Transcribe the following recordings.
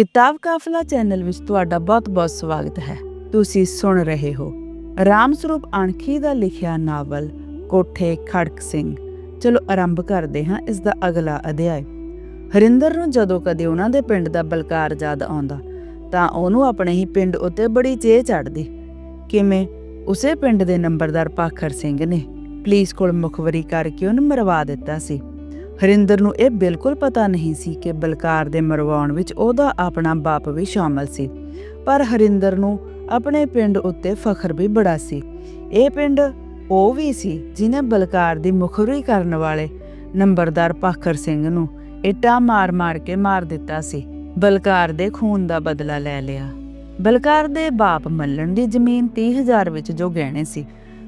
ਕਿਤਾਬ ਕਾਫਲਾ ਚੈਨਲ ਵਿੱਚ ਤੁਹਾਡਾ ਬਹੁਤ-ਬਹੁਤ ਸਵਾਗਤ ਹੈ। ਤੁਸੀਂ ਸੁਣ ਰਹੇ ਹੋ ਰਾਮ ਸਰੂਪ ਅਣਖੀ ਦਾ ਲਿਖਿਆ ਨਾਵਲ ਕੋਠੇ ਖੜਕ ਸਿੰਘ। ਚਲੋ ਆਰੰਭ ਕਰਦੇ ਹਾਂ ਇਸ ਦਾ ਅਗਲਾ ਅਧਿਆਇ। ਹਰਿੰਦਰ ਨੂੰ ਜਦੋਂ ਕਦੇ ਉਹਨਾਂ ਦੇ ਪਿੰਡ ਦਾ ਬਲਕਾਰ ਯਾਦ ਆਉਂਦਾ, ਤਾਂ ਉਹਨੂੰ ਆਪਣੇ ਹੀ ਪਿੰਡ ਉੱਤੇ ਬੜੀ ਚੇਹ ਚੜਦੀ ਕਿਵੇਂ? ਉਸੇ ਪਿੰਡ ਦੇ ਨੰਬਰਦਾਰ ਪਾਖਰ ਸਿੰਘ ਨੇ ਪੁਲਿਸ ਕੋਲ ਮੁਖਬਰੀ ਕਰਕੇ ਉਹਨੂੰ ਮਰਵਾ ਦਿੱਤਾ ਸੀ। ਹਰਿੰਦਰ ਨੂੰ ਇਹ ਬਿਲਕੁਲ ਪਤਾ ਨਹੀਂ ਸੀ ਕਿ ਬਲਕਾਰ ਦੇ ਮਰਵਾਉਣ ਵਿੱਚ ਉਹਦਾ ਆਪਣਾ ਬਾਪ ਵੀ ਸ਼ਾਮਲ ਸੀ। ਪਰ ਹਰਿੰਦਰ ਨੂੰ ਆਪਣੇ ਪਿੰਡ ਉੱਤੇ ਫਖਰ ਵੀ ਬੜਾ ਸੀ। ਇਹ ਪਿੰਡ ਉਹ ਵੀ ਸੀ ਜਿਨੇ ਬਲਕਾਰ ਦੀ ਮੁਖਬਰੀ ਕਰਨ ਵਾਲੇ ਨੰਬਰਦਾਰ ਪਾਖਰ ਸਿੰਘ ਨੂੰ ਇੱਟਾਂ ਮਾਰ-ਮਾਰ ਕੇ ਮਾਰ ਦਿੱਤਾ ਸੀ। ਬਲਕਾਰ ਦੇ ਖੂਨ ਦਾ ਬਦਲਾ ਲੈ ਲਿਆ। ਬਲਕਾਰ ਦੇ ਬਾਪ ਮੱਲਣ ਦੀ ਜ਼ਮੀਨ 30000 ਵਿੱਚ ਜੋ ਗਹਿਣੇ ਸੀ।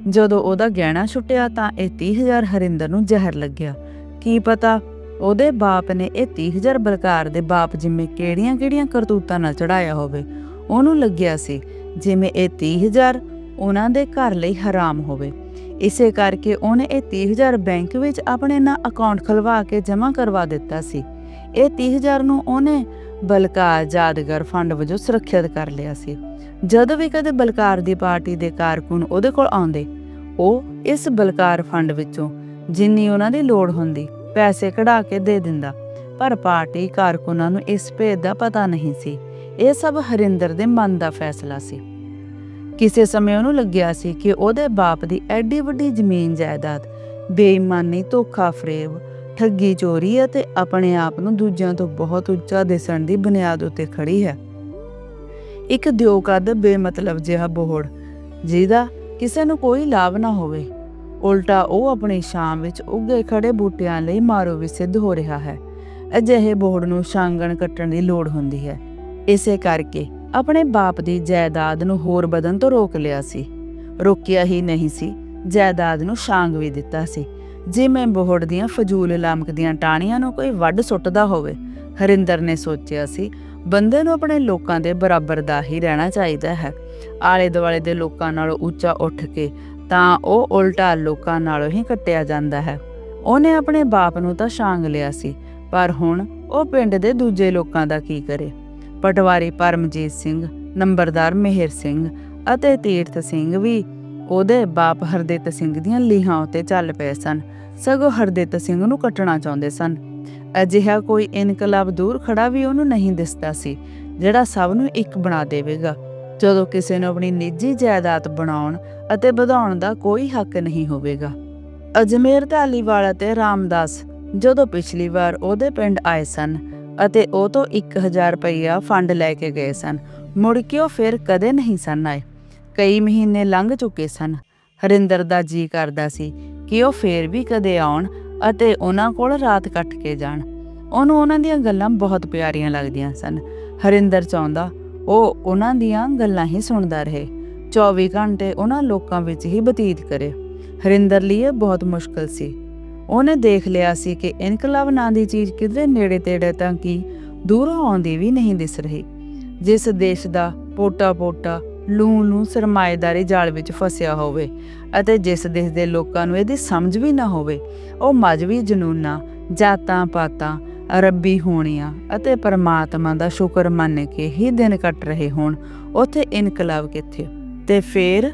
ਜਦੋਂ ਉਹਦਾ ਗਹਿਣਾ ਛੁੱਟਿਆ ਤਾਂ ਇਹ 30000 ਹਰਿੰਦਰ ਨੂੰ ਜ਼ਹਿਰ ਲੱਗਿਆ। ਕੀ ਪਤਾ? ਉਹਦੇ ਬਾਪ ਨੇ ਇਹ 30000 ਬਲਕਾਰ ਦੇ ਬਾਪ ਜਿਵੇਂ ਕਿਹੜੀਆਂ-ਕਿਹੜੀਆਂ ਕਰਤੂਤਾਂ ਨਾਲ ਚੜਾਇਆ ਹੋਵੇ, ਉਹਨੂੰ ਲੱਗਿਆ ਸੀ ਜਿਵੇਂ ਇਹ 30000 ਉਹਨਾਂ ਦੇ ਘਰ ਲਈ ਹਰਾਮ ਹੋਵੇ। ਇਸੇ ਕਰਕੇ ਉਹਨੇ ਇਹ 30000 ਬੈਂਕ ਵਿੱਚ ਆਪਣੇ ਨਾਂ ਅਕਾਊਂਟ ਖਲਵਾ ਕੇ ਜਮ੍ਹਾਂ ਕਰਵਾ ਦਿੱਤਾ ਸੀ। ਇਹ 30000 ਨੂੰ ਉਹਨੇ ਬਲਕਾਰ ਯਾਦਗਾਰ ਫੰਡ ਵਜੋਂ ਸੁਰੱਖਿਅਤ ਕਰ ਲਿਆ ਸੀ। ਜਦੋਂ ਵੀ ਕਦੇ ਬਲਕਾਰ ਦੀ ਪਾਰਟੀ ਦੇ ਕਾਰਕੁਨ ਉਹਦੇ ਕੋਲ ਆਉਂਦੇ, ਉਹ ਇਸ ਬਲਕਾਰ ਫੰਡ ਵਿੱਚੋਂ ਜਿੰਨੀ ਉਹਨਾਂ ਦੀ ਲੋੜ ਹੁੰਦੀ, ਪੈਸੇ ਕਢਾ ਕੇ ਦੇ ਦਿੰਦਾ। ਪਰ ਪਾਰਟੀ ਕਾਰਕੁਨਾਂ ਨੂੰ ਇਸ ਭੇਦ ਦਾ ਪਤਾ ਨਹੀਂ ਸੀ। ਇਹ ਸਭ ਹਰਿੰਦਰ ਦੇ ਮਨ ਦਾ ਫੈਸਲਾ ਸੀ। ਕਿਸੇ ਸਮੇਂ ਉਹਨੂੰ ਲੱਗਿਆ ਸੀ ਕਿ ਉਹਦੇ ਬਾਪ ਦੀ ਐਡੀ ਵੱਡੀ ਜ਼ਮੀਨ ਜਾਇਦਾਦ, ਬੇਈਮਾਨੀ, ਧੋਖਾ, ਫਰੇਬ, ਠੱਗੀ, ਚੋਰੀ ਅਤੇ ਆਪਣੇ ਆਪ ਨੂੰ ਦੂਜਿਆਂ ਤੋਂ ਬਹੁਤ ਉੱਚਾ ਦਿਸਣ ਦੀ ਬੁਨਿਆਦ ਉੱਤੇ ਖੜੀ ਹੈ। ਇੱਕ ਦਿਓਕਦ ਬੇਮਤਲਬ ਜਿਹਾ ਬੋਹੜ, ਜਿਹਦਾ ਕਿਸੇ ਨੂੰ ਕੋਈ ਲਾਭ ਨਾ ਹੋਵੇ। ਉਲਟਾ ਉਹ ਆਪਣੀ ਸ਼ਾਮ ਵਿੱਚ ਉੱਗੇ ਖੜੇ ਬੂਟਿਆਂ ਲਈ ਮਾਰੋ ਵੀ ਸਿੱਧ ਹੋ ਰਿਹਾ ਹੈ। ਅਜਿਹੇ ਬੋਹੜ ਨੂੰ ਸ਼ਾਂਗਣ ਕੱਟਣ ਦੀ ਲੋੜ ਹੁੰਦੀ ਹੈ। ਇਸੇ ਕਰਕੇ ਆਪਣੇ ਬਾਪ ਦੀ ਜਾਇਦਾਦ ਨੂੰ ਹੋਰ ਵਧਣ ਤੋਂ ਰੋਕ ਲਿਆ ਸੀ। ਰੋਕਿਆ ਹੀ ਨਹੀਂ ਸੀ। ਜਾਇਦਾਦ ਨੂੰ ਸ਼ਾਂਗ ਵੀ ਦਿੱਤਾ ਸੀ। ਜਿਵੇਂ ਬੋਹੜ ਦੀਆਂ ਫਜ਼ੂਲ ਲਾਮਕਦੀਆਂ ਟਾਹਣੀਆਂ ਨੂੰ ਕੋਈ ਵੱਢ ਸੁੱਟਦਾ ਹੋਵੇ, ਹਰਿੰਦਰ ਨੇ ਸੋਚਿਆ ਸੀ, ਬੰਦੇ ਨੂੰ ਆਪਣੇ ਲੋਕਾਂ ਦੇ ਬਰਾਬਰ ਦਾ ਹੀ ਰਹਿਣਾ ਚਾਹੀਦਾ ਹੈ। ਆਲੇ ਦੁਆਲੇ ਦੇ ਲੋਕਾਂ ਨਾਲੋਂ ਉੱਚਾ ਉੱਠ ਕੇ ਤਾਂ ਉਹ ਉਲਟਾ ਲੋਕਾਂ ਨਾਲੋਂ ਹੀ ਕੱਟਿਆ ਜਾਂਦਾ ਹੈ। ਉਹਨੇ ਆਪਣੇ ਬਾਪ ਨੂੰ ਤਾਂ ਛਾਂਗ ਲਿਆ ਸੀ, ਪਰ ਹੁਣ ਉਹ ਪਿੰਡ ਦੇ ਦੂਜੇ ਲੋਕਾਂ ਦਾ ਕੀ ਕਰੇ? ਪਟਵਾਰੀ ਪਰਮਜੀਤ ਸਿੰਘ, ਨੰਬਰਦਾਰ ਮਿਹਰ ਸਿੰਘ ਅਤੇ ਤੀਰਥ ਸਿੰਘ ਵੀ ਉਹਦੇ ਬਾਪ ਹਰਦੇਤ ਸਿੰਘ ਦੀਆਂ ਲੀਹਾਂ ਉੱਤੇ ਚੱਲ ਪਏ ਸਨ। ਸਗੋਂ ਹਰਦੇਤ ਸਿੰਘ ਨੂੰ ਕੱਟਣਾ ਚਾਹੁੰਦੇ ਸਨ। ਅਜਿਹਾ ਕੋਈ ਇਨਕਲਾਬ ਦੂਰ ਖੜਾ ਵੀ ਉਹਨੂੰ ਨਹੀਂ ਦਿਸਦਾ ਸੀ, ਜਿਹੜਾ ਸਭ ਨੂੰ ਇੱਕ ਬਣਾ ਦੇਵੇਗਾ। ਜਦੋਂ ਕਿਸੇ ਨੂੰ ਆਪਣੀ ਨਿੱਜੀ ਜਾਇਦਾਦ ਬਣਾਉਣ ਅਤੇ ਵਧਾਉਣ ਦਾ ਕੋਈ ਹੱਕ ਨਹੀਂ ਹੋਵੇਗਾ। ਅਜਮੇਰ ਢਾਲੀਵਾਲ ਅਤੇ ਰਾਮਦਾਸ ਜਦੋਂ ਪਿਛਲੀ ਵਾਰ ਉਹਦੇ ਪਿੰਡ ਆਏ ਸਨ ਅਤੇ ਉਹ ਤੋਂ 1000 ਰੁਪਇਆ ਫੰਡ ਲੈ ਕੇ ਗਏ ਸਨ, ਮੁੜ ਕੇ ਉਹ ਫਿਰ ਕਦੇ ਨਹੀਂ ਸਨ ਆਏ। ਕਈ ਮਹੀਨੇ ਲੰਘ ਚੁੱਕੇ ਸਨ। ਹਰਿੰਦਰ ਦਾ ਜੀ ਕਰਦਾ ਸੀ ਕਿ ਉਹ ਫੇਰ ਵੀ ਕਦੇ ਆਉਣ ਅਤੇ ਉਹਨਾਂ ਕੋਲ ਰਾਤ ਕੱਟ ਕੇ ਜਾਣ। ਉਹਨੂੰ ਉਹਨਾਂ ਦੀਆਂ ਗੱਲਾਂ ਬਹੁਤ ਪਿਆਰੀਆਂ ਲੱਗਦੀਆਂ ਸਨ। ਹਰਿੰਦਰ ਚਾਹੁੰਦਾ ਉਹ ਉਹਨਾਂ ਦੀਆਂ ਗੱਲਾਂ ਹੀ ਸੁਣਦਾ ਰਹੇ। 24 ਘੰਟੇ ਉਹਨਾਂ ਲੋਕਾਂ ਵਿੱਚ ਹੀ ਬਤੀਤ ਕਰੇ। ਹਰਿੰਦਰ ਲਈ ਇਹ ਬਹੁਤ ਮੁਸ਼ਕਲ ਸੀ। ਉਹਨੇ ਦੇਖ ਲਿਆ ਸੀ ਕਿ ਇਨਕਲਾਬ ਨਾਂ ਦੀ ਚੀਜ਼ ਕਿਧਰੇ ਨੇੜੇ ਤੇੜੇ ਤਾਂ ਕੀ ਦੂਰੋਂ ਆਉਂਦੀ ਵੀ ਨਹੀਂ ਦਿਸ ਰਹੀ। ਜਿਸ ਦੇਸ਼ ਦਾ ਪੋਟਾ-ਪੋਟਾ ਲੂੰ ਨੂੰ ਸਰਮਾਏਦਾਰੀ ਜਾਲ ਵਿੱਚ ਫਸਿਆ ਹੋਵੇ ਅਤੇ ਜਿਸ ਦੇਸ਼ ਦੇ ਲੋਕਾਂ ਨੂੰ ਇਹਦੀ ਸਮਝ ਵੀ ਨਾ ਹੋਵੇ, ਉਹ ਮਜਵੀ ਜਨੂਨਾ ਜਾਤਾਂ ਪਾਤਾਂ ਰੱਬੀ ਹੋਣੀਆਂ ਅਤੇ ਪਰਮਾਤਮਾ ਦਾ ਸ਼ੁਕਰ ਮੰਨ ਕੇ ਹੀ ਦਿਨ ਕੱਟ ਰਹੇ ਹੋਣ, ਉੱਥੇ ਇਨਕਲਾਬ ਕਿੱਥੇ? ਤੇ ਫਿਰ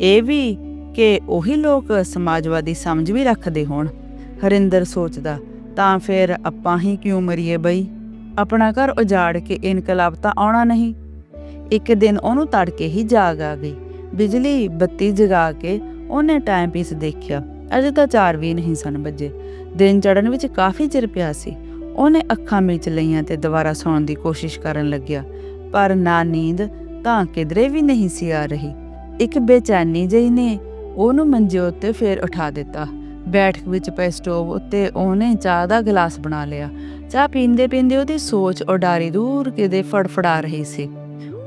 ਇਹ ਵੀ ਕਿ ਉਹੀ ਲੋਕ ਸਮਾਜਵਾਦੀ ਸਮਝ ਵੀ ਰੱਖਦੇ ਹੋਣ। ਹਰਿੰਦਰ ਸੋਚਦਾ, ਤਾਂ ਫਿਰ ਆਪਾਂ ਹੀ ਕਿਉਂ ਮਰੀਏ ਬਈ? ਆਪਣਾ ਘਰ ਉਜਾੜ ਕੇ ਇਨਕਲਾਬ ਤਾਂ ਆਉਣਾ ਨਹੀਂ? ਇੱਕ ਦਿਨ ਉਹਨੂੰ ਤੜਕੇ ਹੀ ਜਾਗ ਆ ਗਈ। ਬਿਜਲੀ ਬੱਤੀ ਜਗਾ ਕੇ ਉਹਨੇ ਟਾਈਮ ਪੀਸ ਦੇਖਿਆ। ਅਜੇ ਤਾਂ 4 ਵੀ ਨਹੀਂ ਸਨ ਵੱਜੇ। ਦਿਨ ਚੜਨ ਵਿੱਚ ਕਾਫੀ ਚਿਰ ਪਿਆ ਸੀ। ਉਹਨੇ ਅੱਖਾਂ ਮੀਚ ਲਈਆਂ ਤੇ ਦੁਬਾਰਾ ਸੌਣ ਦੀ ਕੋਸ਼ਿਸ਼ ਕਰਨ ਲੱਗਿਆ, ਪਰ ਨਾ ਨੀਂਦ ਤਾਂ ਕਿਧਰੇ ਵੀ ਨਹੀਂ ਸੀ ਆ ਰਹੀ। ਇੱਕ ਬੇਚੈਨੀ ਜਿਹੀ ਨੇ ਉਹਨੂੰ ਮੰਜੇ ਉੱਤੇ ਫੇਰ ਉਠਾ ਦਿੱਤਾ। ਬੈਠਕ ਵਿੱਚ ਪਏ ਸਟੋਵ ਉੱਤੇ ਉਹਨੇ ਚਾਹ ਦਾ ਗਲਾਸ ਬਣਾ ਲਿਆ। ਚਾਹ ਪੀਂਦੇ ਪੀਂਦੇ ਉਹਦੀ ਸੋਚ ਉਡਾਰੀ ਦੂਰ ਕਿਤੇ ਫੜਫੜਾ ਰਹੀ ਸੀ।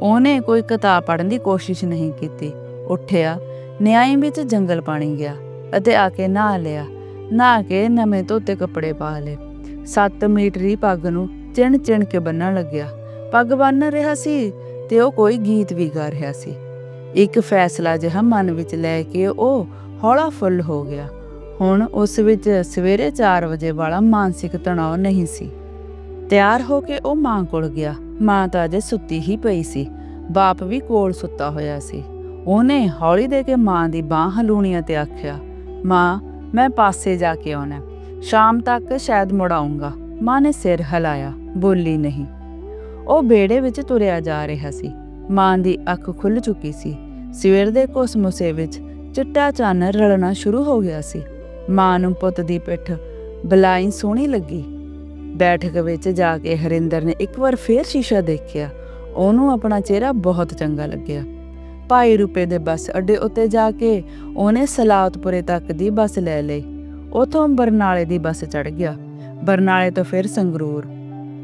ਉਹਨੇ ਕੋਈ ਕਿਤਾਬ ਪੜ੍ਹਨ ਦੀ ਕੋਸ਼ਿਸ਼ ਨਹੀਂ ਕੀਤੀ। ਉੱਠਿਆ, ਨਿਆਈ ਵਿੱਚ ਜੰਗਲ ਪਾਣੀ ਗਿਆ ਅਤੇ ਆ ਕੇ ਨਹਾ ਲਿਆ। ਨਹਾ ਕੇ ਨਵੇਂ ਧੋਤੇ ਕੱਪੜੇ ਪਾ ਲਏ। 7 ਮੀਟਰੀ ਪੱਗ ਨੂੰ ਚਿਣ ਚਿਣ ਕੇ ਬੰਨਣ ਲੱਗਿਆ। ਪੱਗ ਬੰਨ ਰਿਹਾ ਸੀ ਤੇ ਉਹ ਕੋਈ ਗੀਤ ਵੀ ਗਾ ਰਿਹਾ ਸੀ। ਇੱਕ ਫੈਸਲਾ ਜਿਹਾ ਮਨ ਵਿੱਚ ਲੈ ਕੇ ਉਹ ਹੌਲਾ ਫੁੱਲ ਹੋ ਗਿਆ। ਹੁਣ ਉਸ ਵਿੱਚ ਸਵੇਰੇ 4 ਵਜੇ ਵਾਲਾ ਮਾਨਸਿਕ ਤਣਾਅ ਨਹੀਂ ਸੀ। ਤਿਆਰ ਹੋ ਕੇ ਉਹ ਮਾਂ ਕੋਲ ਗਿਆ। ਮਾਂ ਤਾਂ ਅਜੇ ਸੁੱਤੀ ਹੀ ਪਈ ਸੀ। ਬਾਪ ਵੀ ਕੋਲ ਸੁੱਤਾ ਹੋਇਆ ਸੀ। ਉਹਨੇ ਹੌਲੀ ਦੇ ਕੇ ਮਾਂ ਦੀ ਬਾਹ ਹਲੂਣੀਆਂ ਤੇ ਆਖਿਆ, ਮਾਂ, ਮੈਂ ਪਾਸੇ ਜਾ ਕੇ ਆਉਣਾ। ਸ਼ਾਮ ਤੱਕ ਸ਼ਾਇਦ ਮੁੜ ਆਊਂਗਾ ਮਾਂ ਨੇ ਸਿਰ ਹਿਲਾਇਆ, ਬੋਲੀ ਨਹੀਂ। ਉਹ ਬੇੜੇ ਵਿੱਚ ਤੁਰਿਆ ਜਾ ਰਿਹਾ ਸੀ। ਮਾਂ ਦੀ ਅੱਖ ਖੁੱਲ ਚੁੱਕੀ ਸੀ। ਸਵੇਰ ਦੇ ਕੋਸਮੋਸੇ ਵਿੱਚ ਚਿੱਟਾ ਚਾਨਣ ਰਲਣਾ ਸ਼ੁਰੂ ਹੋ ਗਿਆ ਸੀ। ਮਾਂ ਨੂੰ ਪੁੱਤ ਦੀ ਪਿੱਠ ਬਲਾਈ ਸੋਹਣੀ ਲੱਗੀ। ਬੈਠਕ ਵਿੱਚ ਜਾ ਕੇ ਹਰਿੰਦਰ ਨੇ ਇੱਕ ਵਾਰ ਫੇਰ ਸ਼ੀਸ਼ਾ ਦੇਖਿਆ। ਉਹਨੂੰ ਆਪਣਾ ਚਿਹਰਾ ਬਹੁਤ ਚੰਗਾ ਲੱਗਿਆ। ਭਾਈ ਰੁਪਏ ਦੇ ਬੱਸ ਅੱਡੇ ਉੱਤੇ ਜਾ ਕੇ ਉਹਨੇ ਸਲਾਤਪੁਰੇ ਤੱਕ ਦੀ ਬੱਸ ਲੈ ਲਈ। ਉਥੋਂ ਬਰਨਾਲੇ ਦੀ ਬੱਸ ਚੜ ਗਿਆ। ਬਰਨਾਲੇ ਤੋਂ ਫਿਰ ਸੰਗਰੂਰ।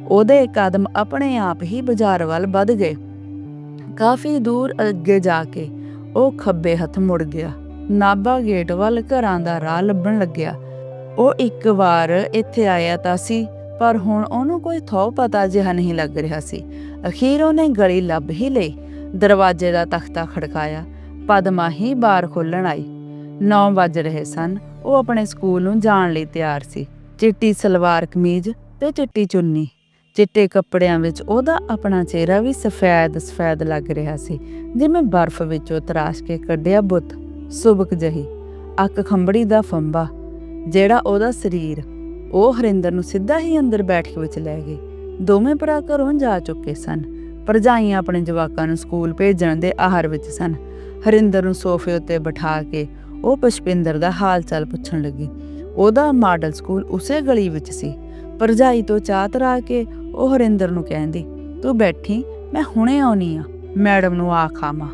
ਉਹਦੇ ਕਦਮ ਆਪਣੇ ਆਪ ਹੀ ਬਾਜ਼ਾਰ ਵੱਲ ਵੱਧ ਗਏ। ਕਾਫੀ ਦੂਰ ਅੱਗੇ ਜਾ ਕੇ ਉਹ ਖੱਬੇ ਹੱਥ ਮੁੜ ਗਿਆ। ਨਾਭਾ ਗੇਟ ਵੱਲ ਘਰਾਂ ਦਾ ਰਾਹ ਲੱਭਣ ਲੱਗਿਆ। ਉਹ ਇੱਕ ਵਾਰ ਇੱਥੇ ਆਇਆ ਤਾਂ ਸੀ, ਪਰ ਹੁਣ ਉਹਨੂੰ ਕੋਈ ਥੋ ਪਤਾ ਜਿਹਾ ਨਹੀਂ ਲੱਗ ਰਿਹਾ ਸੀ। ਅਖੀਰ ਉਹਨੇ ਗਲੀ ਲੱਭ ਹੀ ਲਈ। ਦਰਵਾਜ਼ੇ ਦਾ ਤਖਤਾ ਖੜਕਾਇਆ। ਪਦਮਾ ਹੀ ਬਾਰ ਖੋਲਣ ਆਈ। 9 ਵੱਜ ਰਹੇ ਸਨ। ਉਹ ਆਪਣੇ ਸਕੂਲ ਨੂੰ ਜਾਣ ਲਈ ਤਿਆਰ ਸੀ। ਚਿੱਟੀ ਸਲਵਾਰ ਕਮੀਜ਼ ਤੇ ਚਿੱਟੀ ਚੁੰਨੀ। ਚਿੱਟੇ ਕੱਪੜਿਆਂ ਵਿੱਚ ਉਹਦਾ ਆਪਣਾ ਚਿਹਰਾ ਵੀ ਸਫੈਦ ਸਫੈਦ ਲੱਗ ਰਿਹਾ ਸੀ, ਜਿਵੇਂ ਬਰਫ਼ ਵਿੱਚੋਂ ਤਰਾਸ਼ ਕੇ ਕੱਢਿਆ ਬੁੱਤ। ਸੁਬਕ ਜਹੀ ਅੱਖ ਖੰਬੜੀ ਦਾ ਫੰਬਾ, ਜਿਹੜਾ ਉਹਦਾ ਸਰੀਰ। ਉਹ ਹਰਿੰਦਰ ਨੂੰ ਸਿੱਧਾ ਹੀ ਅੰਦਰ ਬੈਠਕ ਵਿੱਚ ਲੈ ਗਈ। ਦੋਵੇਂ ਭਰਾ ਘਰੋਂ ਜਾ ਚੁੱਕੇ ਸਨ। ਭਰਜਾਈਆਂ ਆਪਣੇ ਜਵਾਕਾਂ ਨੂੰ ਸਕੂਲ ਭੇਜਣ ਦੇ ਆਹਰ ਵਿੱਚ ਸਨ। ਹਰਿੰਦਰ ਨੂੰ ਸੋਫੇ ਉੱਤੇ ਬਿਠਾ ਕੇ ਉਹ ਪੁਸ਼ਪਿੰਦਰ ਦਾ ਹਾਲ ਚਾਲ ਪੁੱਛਣ ਲੱਗੀ। ਉਹਦਾ ਮਾਡਲ ਸਕੂਲ ਉਸੇ ਗਲੀ ਵਿੱਚ ਸੀ। ਭਰਜਾਈ ਤੋਂ ਚਾਹ ਤਰਾ ਕੇ ਉਹ ਹਰਿੰਦਰ ਨੂੰ ਕਹਿੰਦੀ, ਤੂੰ ਬੈਠੀ, ਮੈਂ ਹੁਣੇ ਆਉਣੀ ਆ। ਮੈਡਮ ਨੂੰ ਆ ਖਾਵਾਂ।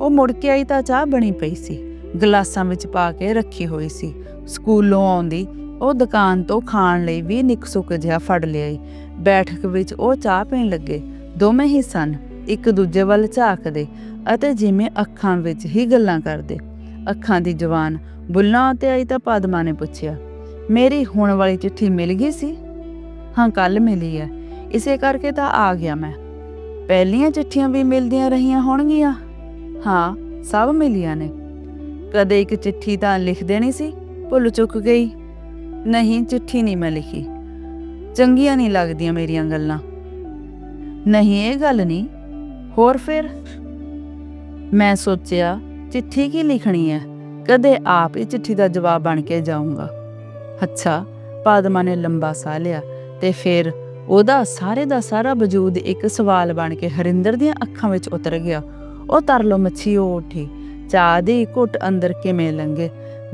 ਉਹ ਮੁੜ ਕੇ ਆਈ ਤਾਂ ਚਾਹ ਬਣੀ ਪਈ ਸੀ। ਗਲਾਸਾਂ ਵਿੱਚ ਪਾ ਕੇ ਰੱਖੀ ਹੋਈ ਸੀ। ਸਕੂਲੋਂ ਆਉਂਦੀ, ਉਹ ਦੁਕਾਨ ਤੋਂ ਖਾਣ ਲਈ ਵੀ ਨਿਕਸੁਕ ਜਿਹਾ ਫੜ ਲਿਆਈ। ਬੈਠਕ ਵਿੱਚ ਉਹ ਚਾਹ ਪੀਣ ਲੱਗੇ। ਦੋਵੇਂ ਹੀ ਸਨ। ਇੱਕ ਦੂਜੇ ਵੱਲ ਝਾਕਦੇ ਅਤੇ ਜਿਵੇਂ ਅੱਖਾਂ ਵਿੱਚ ਹੀ ਗੱਲਾਂ ਕਰਦੇ। ਅੱਖਾਂ ਦੀ ਜਵਾਨ ਬੁੱਲਾਂ ਤੇ ਆਈ ਤਾਂ ਪਾਦਮਾ ਨੇ ਪੁੱਛਿਆ, ਮੇਰੀ ਹੁਣ ਵਾਲੀ ਚਿੱਠੀ ਮਿਲ ਗਈ ਸੀ? ਹਾਂ ਕੱਲ ਮਿਲੀ ਹੈ ਇਸੇ ਕਰਕੇ ਤਾਂ ਆ ਗਿਆ ਮੈਂ। ਪਹਿਲੀਆਂ ਚਿੱਠੀਆਂ ਵੀ ਮਿਲਦੀਆਂ ਰਹੀਆਂ ਹੋਣਗੀਆਂ? ਹਾਂ, ਸਭ ਮਿਲੀਆਂ ਨੇ। ਕਦੇ ਇੱਕ ਚਿੱਠੀ ਤਾਂ ਲਿਖ ਦੇਣੀ ਸੀ, ਭੁੱਲ ਚੁੱਕ ਗਈ। ਨਹੀਂ, ਚਿੱਠੀ ਨਹੀਂ ਮੈਂ ਲਿਖੀ। ਚੰਗੀਆਂ ਨਹੀਂ ਲੱਗਦੀਆਂ ਮੇਰੀਆਂ ਗੱਲਾਂ। ਨਹੀਂ, ਇਹ ਗੱਲ ਨਹੀਂ। ਹੋਰ ਫਿਰ? ਮੈਂ ਸੋਚਿਆ ਚਿੱਠੀ ਕੀ ਲਿਖਣੀ ਹੈ ਕਦੇ ਆਪ ਹੀ ਚਿੱਠੀ ਦਾ ਜਵਾਬ ਬਣ ਕੇ ਜਾਊਂਗਾ। ਅੱਛਾ, ਪਾਦਮਾ ਨੇ ਲੰਬਾ ਸਾਹ ਲਿਆ ਤੇ ਫਿਰ ਉਹਦਾ ਸਾਰੇ ਦਾ ਸਾਰਾ ਵਜੂਦ ਇੱਕ ਸਵਾਲ ਬਣ ਕੇ ਹਰਿੰਦਰ ਦੀਆਂ ਅੱਖਾਂ ਵਿੱਚ ਉਤਰ ਗਿਆ। ਉਹ ਤਰਲੋ ਮੱਛੀ, ਉਹ ਉੱਠੀ। ਚਾਹ ਦੀ ਘੁੱਟ ਅੰਦਰ ਕਿਵੇਂ ਲੰਗੇ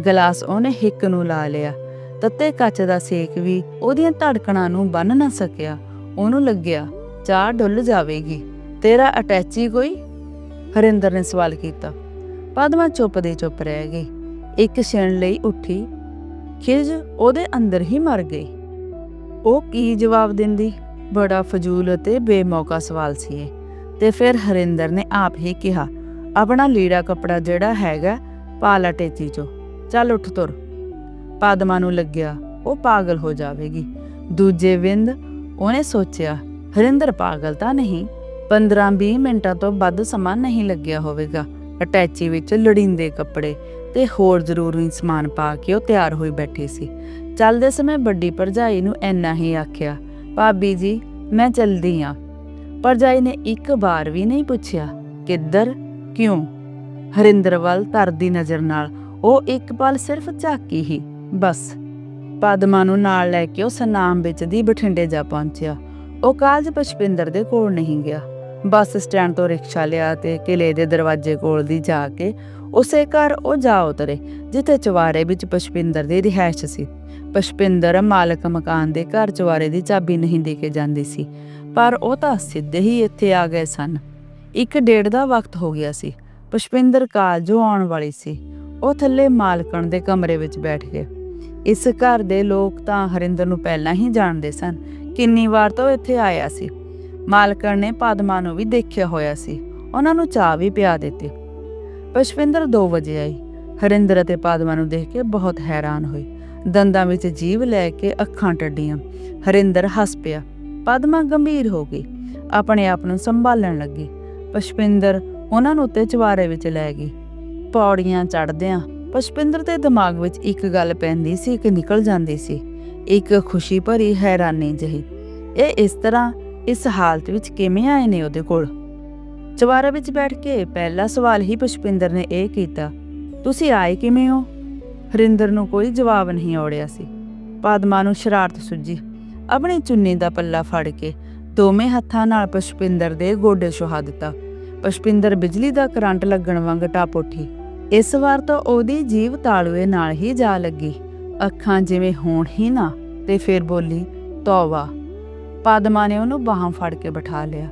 ਗਲਾਸ ਉਹਨੇ ਹਿੱਕ ਨੂੰ ਲਾ ਲਿਆ। ਤੱਤੇ ਕੱਚ ਦਾ ਸੇਕ ਵੀ ਉਹਦੀਆਂ ਧੜਕਣਾਂ ਨੂੰ ਬੰਨ ਨਾ ਸਕਿਆ। ਉਹਨੂੰ ਲੱਗਿਆ, ਚਾਹ ਡੁੱਲ ਜਾਵੇਗੀ। ਤੇਰਾ ਅਟੈਚੀ ਕੋਈ? ਹਰਿੰਦਰ ਨੇ ਸਵਾਲ ਕੀਤਾ। ਪਦਮਾ ਚੁੱਪ ਦੇ ਚੁੱਪ ਰਹਿ ਗਈ। ਇੱਕ ਛਿਣ ਲਈ ਉੱਠੀ। ਖਿਜ ਉਹਦੇ ਅੰਦਰ ਹੀ ਮਰ ਗਈ। ਉਹ ਕੀ ਜਵਾਬ ਦਿੰਦੀ? ਬੜਾ ਫਜ਼ੂਲ ਅਤੇ ਬੇਮੌਕਾ ਸਵਾਲ ਸੀ ਇਹ। ਤੇ ਫਿਰ ਹਰਿੰਦਰ ਨੇ ਆਪ ਹੀ ਕਿਹਾ, ਆਪਣਾ ਲੀੜਾ ਕਪੜਾ ਜਿਹੜਾ ਹੈਗਾ ਪਾਲਾ ਟੇਚੀ ਚੋ। ਚੱਲ ਉੱਠ ਤੁਰ। ਪਾਦਮਾ ਨੂੰ ਲੱਗਿਆ, ਉਹ ਪਾਗਲ ਹੋ ਜਾਵੇਗੀ। ਦੂਜੇ ਵਿੰਦ ਉਹਨੇ ਸੋਚਿਆ, ਹਰਿੰਦਰ ਪਾਗਲ ਤਾਂ ਨਹੀਂ 15-20 ਮਿੰਟਾਂ ਤੋਂ ਵੱਧ ਸਮਾਂ ਨਹੀਂ ਲੱਗਿਆ ਹੋਵੇਗਾ। ਅਟੈਚੀ ਵਿੱਚ ਲੜਿੰਦੇ ਕੱਪੜੇ ਤੇ ਹੋਰ ਜ਼ਰੂਰੀ ਸਮਾਨ ਪਾ ਕੇ ਉਹ ਤਿਆਰ ਹੋਈ ਬੈਠੀ ਸੀ। ਚੱਲਦੇ ਸਮੇਂ ਵੱਡੀ ਭਰਜਾਈ ਨੂੰ ਐਨਾ ਹੀ ਆਖਿਆ, ਭਾਬੀ ਜੀ, ਮੈਂ ਚਲਦੀ ਆ। ਭਰਜਾਈ ਨੇ ਇੱਕ ਵਾਰ ਵੀ ਨਹੀਂ ਪੁੱਛਿਆ, ਕਿੱਧਰ? ਕਿਉਂ? ਹਰਿੰਦਰ ਵੱਲ ਤਰਦੀ ਨਜ਼ਰ ਨਾਲ ਉਹ ਇੱਕ ਪਲ ਸਿਰਫ ਝਾਕੀ ਹੀ, ਬਸ। ਪਦਮਾ ਨੂੰ ਨਾਲ ਲੈ ਕੇ ਉਹ ਸਨਾਮ ਵਿੱਚ ਦੀ ਬਠਿੰਡੇ ਜਾ ਪਹੁੰਚਿਆ। ਉਹ ਕਾਲਜ ਪੁਸ਼ਪਿੰਦਰ ਦੇ ਕੋਲ ਨਹੀਂ ਗਿਆ। ਬੱਸ ਸਟੈਂਡ ਤੋਂ ਰਿਕਸ਼ਾ ਲਿਆ ਤੇ ਕਿਲੇ ਦੇ ਦਰਵਾਜ਼ੇ ਕੋਲ ਦੀ ਜਾ ਕੇ ਉਸੇ ਘਰ ਉਹ ਜਾ ਉਤਰੇ, ਜਿੱਥੇ ਚਵਾਰੇ ਵਿੱਚ ਪੁਸ਼ਪਿੰਦਰ ਦੀ ਰਿਹਾਇਸ਼ ਸੀ। ਪੁਸ਼ਪਿੰਦਰ ਮਾਲਕ ਮਕਾਨ ਦੇ ਘਰ ਚਵਾਰੇ ਦੀ ਚਾਬੀ ਨਹੀਂ ਦੇ ਕੇ ਜਾਂਦੀ ਸੀ, ਪਰ ਉਹ ਤਾਂ ਸਿੱਧੇ ਹੀ ਇੱਥੇ ਆ ਗਏ ਸਨ। ਇੱਕ ਡੇਢ ਦਾ ਵਕਤ ਹੋ ਗਿਆ ਸੀ। ਪੁਸ਼ਪਿੰਦਰ ਕਾਲਜੋਂ ਆਉਣ ਵਾਲੀ ਸੀ। ਉਹ ਥੱਲੇ ਮਾਲਕਣ ਦੇ ਕਮਰੇ ਵਿੱਚ ਬੈਠ ਗਏ। ਇਸ ਘਰ ਦੇ ਲੋਕ ਤਾਂ ਹਰਿੰਦਰ ਨੂੰ ਪਹਿਲਾਂ ਹੀ ਜਾਣਦੇ ਸਨ। ਕਿੰਨੀ ਵਾਰ ਤਾਂ ਉਹ ਇੱਥੇ ਆਇਆ ਸੀ। ਮਾਲਕਣ ਨੇ ਪਾਦਮਾ ਨੂੰ ਵੀ ਦੇਖਿਆ ਹੋਇਆ ਸੀ। ਉਹਨਾਂ ਨੂੰ ਚਾਹ ਵੀ ਪਿਆ ਦਿੱਤੀ। ਪੁਸ਼ਪਿੰਦਰ 2 ਵਜੇ ਆਈ। ਹਰਿੰਦਰ ਅਤੇ ਪਦਮਾ ਨੂੰ ਦੇਖ ਕੇ ਬਹੁਤ ਹੈਰਾਨ ਹੋਈ। ਦੰਦਾਂ ਵਿੱਚ ਜੀਭ ਲੈ ਕੇ ਅੱਖਾਂ ਟੱਡੀਆਂ। ਹਰਿੰਦਰ ਹੱਸ ਪਿਆ। ਪਦਮਾ ਗੰਭੀਰ ਹੋ ਗਈ। ਆਪਣੇ ਆਪ ਨੂੰ ਸੰਭਾਲਣ ਲੱਗੀ। ਪੁਸ਼ਪਿੰਦਰ ਉਹਨਾਂ ਨੂੰ ਉੱਤੇ ਚਵਾਰੇ ਵਿੱਚ ਲੈ ਗਈ। ਪੌੜੀਆਂ ਚੜਦਿਆਂ ਪੁਸ਼ਪਿੰਦਰ ਦੇ ਦਿਮਾਗ ਵਿੱਚ ਇੱਕ ਗੱਲ ਪੈਂਦੀ ਸੀ ਕਿ ਨਿਕਲ ਜਾਂਦੀ ਸੀ। ਇੱਕ ਖੁਸ਼ੀ ਭਰੀ ਹੈਰਾਨੀ ਜਹੀ। ਇਹ ਇਸ ਤਰ੍ਹਾਂ ਇਸ ਹਾਲਤ ਵਿੱਚ ਕਿਵੇਂ ਆਏ ਨੇ ਉਹਦੇ ਕੋਲ? ਚਵਾਰਾ ਵਿੱਚ ਬੈਠ ਕੇ ਪਹਿਲਾ ਸਵਾਲ ਹੀ ਪੁਸ਼ਪਿੰਦਰ ਨੇ ਇਹ ਕੀਤਾ, ਤੁਸੀਂ ਆਏ ਕਿਵੇਂ ਹੋ? ਹਰਿੰਦਰ ਨੂੰ ਕੋਈ ਜਵਾਬ ਨਹੀਂ ਔੜਿਆ ਸੀ। ਪਦਮਾ ਨੂੰ ਸ਼ਰਾਰਤ ਸੁੱਜੀ। ਆਪਣੀ ਚੁੰਨੀ ਦਾ ਪੱਲਾ ਫੜ ਕੇ ਦੋਵੇਂ ਹੱਥਾਂ ਨਾਲ ਪੁਸ਼ਪਿੰਦਰ ਦੇ ਗੋਡੇ ਸੁਹਾ ਦਿੱਤਾ। ਪੁਸ਼ਪਿੰਦਰ ਬਿਜਲੀ ਦਾ ਕਰੰਟ ਲੱਗਣ ਵਾਂਗ ਟਾਪ ਉੱਠੀ। ਇਸ ਵਾਰ ਤਾਂ ਉਹਦੀ ਜੀਵ ਤਾਲੂਏ ਨਾਲ ਹੀ ਜਾ ਲੱਗੀ। ਅੱਖਾਂ ਜਿਵੇਂ ਹੋਣ ਹੀ ਨਾ, ਤੇ ਫਿਰ ਬੋਲੀ, ਤੌਬਾ। ਪਾਦਮਾ ਨੇ ਉਹਨੂੰ ਬਾਹਾਂ ਫੜ ਕੇ ਬਿਠਾ ਲਿਆ।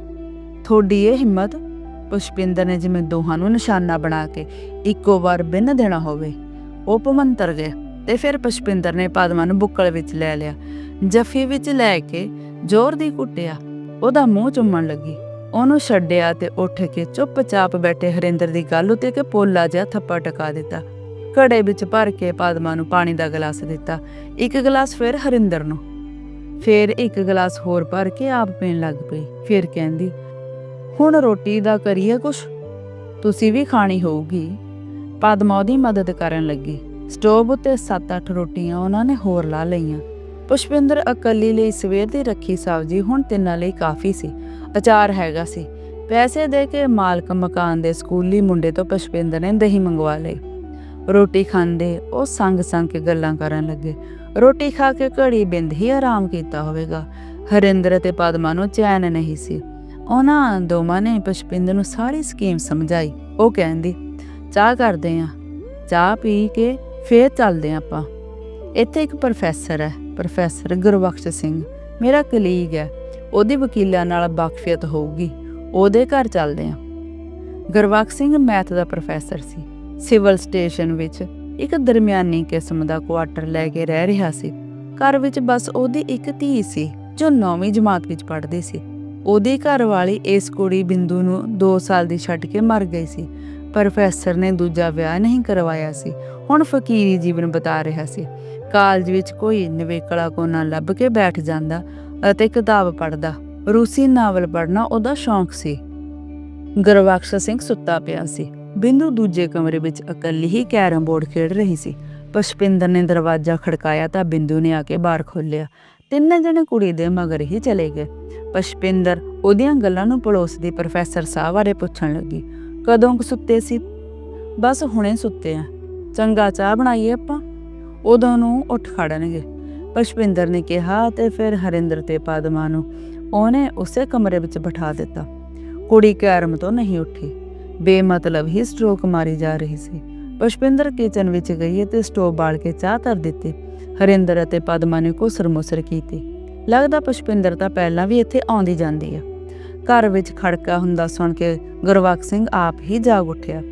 ਥੋੜੀ ਇਹ ਹਿੰਮਤ ਪੁਸ਼ਪਿੰਦਰ ਨੇ ਜਿਵੇਂ ਦੋਹਾਂ ਨੂੰ ਨਿਸ਼ਾਨਾ ਬਣਾ ਕੇ ਇੱਕੋ ਵਾਰ ਬਿੰਨ ਦੇਣਾ ਹੋਵੇ, ਉਹ ਪਮੰਤਰ ਗਏ ਤੇ ਫਿਰ ਪੁਸ਼ਪਿੰਦਰ ਨੇ ਪਦਮਾ ਨੂੰ ਬੁੱਕਲ ਵਿੱਚ ਲੈ ਲਿਆ। ਜਫੀ ਵਿੱਚ ਲੈ ਕੇ ਜ਼ੋਰ ਦੀ ਕੁੱਟਿਆ ਉਹਦਾ ਮੂੰਹ ਚੁੰਮਣ ਲੱਗੀ। ਉਹਨੂੰ ਛੱਡਿਆ ਤੇ ਉੱਠ ਕੇ ਚੁੱਪਚਾਪ ਬੈਠੇ ਹਰਿੰਦਰ ਦੀ ਗੱਲ ਉਤੇ ਕਿ ਪੋਲਾ ਜਿਹਾ ਥੱਪਾ ਟਕਾ ਦਿੱਤਾ। ਘੜੇ ਵਿੱਚ ਭਰ ਕੇ ਪਾਦਮਾ ਨੂੰ ਪਾਣੀ ਦਾ ਗਲਾਸ ਦਿੱਤਾ। ਇੱਕ ਗਲਾਸ ਫਿਰ ਹਰਿੰਦਰ ਨੂੰ। ਫੇਰ ਇੱਕ ਗਲਾਸ ਹੋਰ ਭਰ ਕੇ ਆਪ ਪੀਣ ਲੱਗ ਪਈ। ਫਿਰ ਕਹਿੰਦੀ, ਹੁਣ ਰੋਟੀ ਦਾ ਕਰੀਏ ਕੁਛ? ਤੁਸੀਂ ਵੀ ਖਾਣੀ ਹੋਊਗੀ। ਪਦਮਾ ਉਹਦੀ ਮਦਦ ਕਰਨ ਲੱਗੀ। ਸਟੋਵ ਉੱਤੇ 7-8 ਰੋਟੀਆਂ ਉਹਨਾਂ ਨੇ ਹੋਰ ਲਾ ਲਈਆਂ। ਪੁਸ਼ਪਿੰਦਰ ਇਕੱਲੀ ਲਈ ਸਵੇਰ ਦੀ ਰੱਖੀ ਸਬਜ਼ੀ ਹੁਣ ਤਿੰਨਾਂ ਲਈ ਕਾਫੀ ਸੀ। ਅਚਾਰ ਹੈਗਾ ਸੀ। ਪੈਸੇ ਦੇ ਕੇ ਮਾਲਕ ਮਕਾਨ ਦੇ ਸਕੂਲੀ ਮੁੰਡੇ ਤੋਂ ਪੁਸ਼ਪਿੰਦਰ ਨੇ ਦਹੀਂ ਮੰਗਵਾ ਲਈ ਰੋਟੀ ਖਾਂਦੇ ਉਹ ਸੰਗ-ਸੰਗ ਕੇ ਗੱਲਾਂ ਕਰਨ ਲੱਗੇ। ਰੋਟੀ ਖਾ ਕੇ ਘੜੀ ਬਿੰਦ ਹੀ ਆਰਾਮ ਕੀਤਾ ਹੋਵੇਗਾ। ਹਰਿੰਦਰ ਅਤੇ ਪਦਮਾ ਨੂੰ ਚੈਨ ਨਹੀਂ ਸੀ। ਉਹਨਾਂ ਦੋਵਾਂ ਨੇ ਪੁਸ਼ਪਿੰਦਰ ਨੂੰ ਸਾਰੀ ਸਕੀਮ ਸਮਝਾਈ। ਉਹ ਕਹਿੰਦੀ, ਚਾਹ ਕਰਦੇ ਆ। ਚਾਹ ਪੀ ਕੇ ਫੇਰ ਚੱਲਦੇ ਆਂ ਆਪਾਂ। ਇੱਥੇ ਇੱਕ ਪ੍ਰੋਫੈਸਰ ਹੈ, ਪ੍ਰੋਫੈਸਰ ਗੁਰਬਖਸ਼ ਸਿੰਘ। ਮੇਰਾ ਕਲੀਗ ਹੈ। ਉਹਦੀ ਵਕੀਲਾਂ ਨਾਲ ਵਾਕਫੀਅਤ ਹੋਊਗੀ। ਉਹਦੇ ਘਰ ਚੱਲਦੇ ਆਂ। ਗੁਰਬਖਸ਼ ਸਿੰਘ ਮੈਥ ਦਾ ਪ੍ਰੋਫੈਸਰ ਸੀ। ਸਿਵਲ ਸਟੇਸ਼ਨ ਵਿੱਚ ਇੱਕ ਦਰਮਿਆਨੀ ਕਿਸਮ ਦਾ ਕੁਆਟਰ ਲੈ ਕੇ ਰਹਿ ਰਿਹਾ ਸੀ। ਘਰ ਵਿੱਚ ਬਸ ਉਹਦੀ ਇੱਕ ਧੀ ਸੀ, ਜੋ 9ਵੀਂ ਜਮਾਤ ਵਿੱਚ ਪੜ੍ਹਦੀ ਸੀ। ਉਹਦੀ ਘਰ ਵਾਲੀ ਇਸ ਕੁੜੀ ਬਿੰਦੂ ਨੂੰ 2 ਸਾਲ ਦੀ ਛੱਡ ਕੇ ਮਰ ਗਈ ਸੀ। ਪ੍ਰੋਫੈਸਰ ਨੇ ਦੂਜਾ ਵਿਆਹ ਨਹੀਂ ਕਰਵਾਇਆ ਸੀ। ਹੁਣ ਫਕੀਰੀ ਜੀਵਨ ਬਤਾ ਰਿਹਾ ਸੀ। ਕਾਲਜ ਵਿੱਚ ਕੋਈ ਨਵੇਕਲਾ ਕੋਨਾ ਲੱਭ ਕੇ ਬੈਠ ਜਾਂਦਾ ਅਤੇ ਕਿਤਾਬ ਪੜ੍ਹਦਾ। ਰੂਸੀ ਨਾਵਲ ਪੜ੍ਹਨਾ ਉਹਦਾ ਸ਼ੌਂਕ ਸੀ। ਗੁਰਬਖਸ਼ ਸਿੰਘ ਸੁੱਤਾ ਪਿਆ ਸੀ। ਬਿੰਦੂ ਦੂਜੇ ਕਮਰੇ ਵਿੱਚ ਇਕੱਲੀ ਹੀ ਕੈਰਮ ਬੋਰਡ ਖੇਡ ਰਹੀ ਸੀ। ਪੁਸ਼ਪਿੰਦਰ ਨੇ ਦਰਵਾਜ਼ਾ ਖੜਕਾਇਆ ਤਾਂ ਬਿੰਦੂ ਨੇ ਆ ਕੇ ਬਾਹਰ ਖੋਲ੍ਹਿਆ। ਤਿੰਨ ਜਣੇ ਕੁੜੀ ਦੇ ਮਗਰ ਹੀ ਚਲੇ ਗਏ। ਪੁਸ਼ਪਿੰਦਰ ਉਹਦੀਆਂ ਗੱਲਾਂ ਨੂੰ ਪੜੋਸਦੀ ਪ੍ਰੋਫੈਸਰ ਸਾਹਿਬ ਬਾਰੇ ਪੁੱਛਣ ਲੱਗੀ। ਕਦੋਂ ਕੁ ਸੁੱਤੇ ਸੀ? ਬਸ ਹੁਣੇ ਸੁੱਤੇ ਆ। ਚੰਗਾ ਚਾਹ ਬਣਾਈਏ ਆਪਾਂ? ਉਦੋਂ ਨੂੰ ਉੱਠ ਖੜਨਗੇ। ਪੁਸ਼ਪਿੰਦਰ ਨੇ ਕਿਹਾ ਤੇ ਫਿਰ ਹਰਿੰਦਰ ਤੇ ਪਦਮਾ ਨੂੰ ਉਹਨੇ ਉਸੇ ਕਮਰੇ ਵਿੱਚ ਬਿਠਾ ਦਿੱਤਾ। ਕੁੜੀ ਕੈਰਮ ਤੋਂ ਨਹੀਂ ਉੱਠੀ। ਬੇਮਤਲਬ ਹੀ ਸਟ੍ਰੋਕ ਮਾਰੀ ਜਾ ਰਹੀ ਸੀ। ਪੁਸ਼ਪਿੰਦਰ ਕਿਚਨ ਵਿੱਚ ਗਈ ਤੇ ਸਟੋਵ ਬਾਲ ਕੇ ਚਾਹ ਧਰ ਦਿੱਤੀ। ਹਰਿੰਦਰ ਅਤੇ ਪਦਮਾ ਨੇ ਘੁਸਰ ਮੁਸਰ ਕੀਤੀ। ਲੱਗਦਾ ਪੁਸ਼ਪਿੰਦਰ ਤਾਂ ਪਹਿਲਾਂ ਵੀ ਇੱਥੇ ਆਉਂਦੀ ਜਾਂਦੀ ਆ। ਘਰ ਵਿੱਚ ਖੜਕਾ ਹੁੰਦਾ ਸੁਣ ਕੇ ਗੁਰਬਖਸ਼ ਸਿੰਘ ਆਪ ਹੀ ਜਾਗ ਉੱਠਿਆ।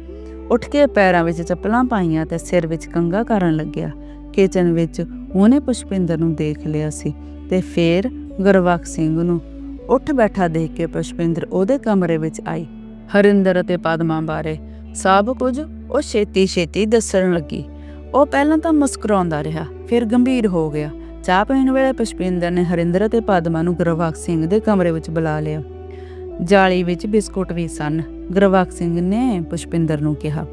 ਉੱਠ ਕੇ ਪੈਰਾਂ ਵਿੱਚ ਚੱਪਲਾਂ ਪਾਈਆਂ ਤੇ ਸਿਰ ਵਿੱਚ ਕੰਗਾ ਕਰਨ ਲੱਗਿਆ। ਕਿਚਨ ਵਿੱਚ ਉਹਨੇ ਪੁਸ਼ਪਿੰਦਰ ਨੂੰ ਦੇਖ ਲਿਆ ਸੀ ਤੇ ਫੇਰ ਗੁਰਬਖਸ਼ ਸਿੰਘ ਨੂੰ ਉੱਠ ਬੈਠਾ ਦੇਖ ਕੇ ਪੁਸ਼ਪਿੰਦਰ ਉਹਦੇ ਕਮਰੇ ਵਿੱਚ ਆਈ। ਹਰਿੰਦਰ ਅਤੇ ਪਦਮਾ ਬਾਰੇ। ਸਭ ਕੁਝ ਉਹ ਛੇਤੀ ਛੇਤੀ ਦੱਸਣ ਲੱਗੀ। ਉਹ ਪਹਿਲਾਂ ਤਾਂ ਮੁਸਕਰਾਉਂਦਾ ਰਿਹਾ, ਫਿਰ ਗੰਭੀਰ ਹੋ ਗਿਆ। ਚਾਹ ਪੀਣ ਵੇਲੇ ਪੁਸ਼ਪਿੰਦਰ ਨੇ ਹਰਿੰਦਰ ਅਤੇ ਪਦਮਾ ਨੂੰ ਗੁਰਬਖਸ਼ ਸਿੰਘ ਦੇ ਕਮਰੇ ਵਿੱਚ ਬੁਲਾ ਲਿਆ। ਜਾਲੀ ਵਿੱਚ ਬਿਸਕੁਟ ਵੀ ਸਨ, ਗੁਰਬਖਸ਼ ਸਿੰਘ ਨੇ ਪੁਸ਼ਪਿੰਦਰ ਨੂੰ ਕਿਹਾ।